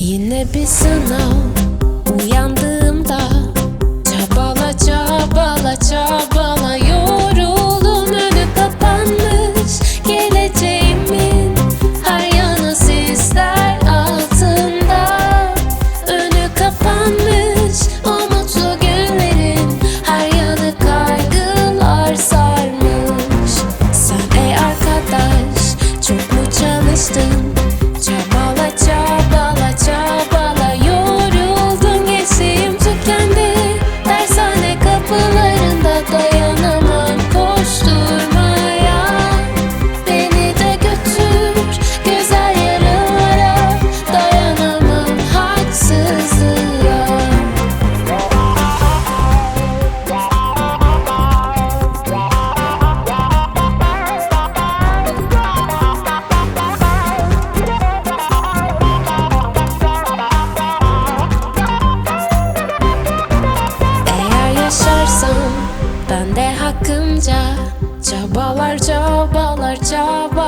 Yine bir sınav Uyandığımda Çabala çabala çabala Yoruldum. Önü kapanmış Geleceğimin Her yanı sisler altında. Önü kapanmış O mutlu günlerin Her yanı kaygılar sarmış. Sen ey arkadaş Çok mu çalıştın ben de hakkımca Çabalar çabalar çabalar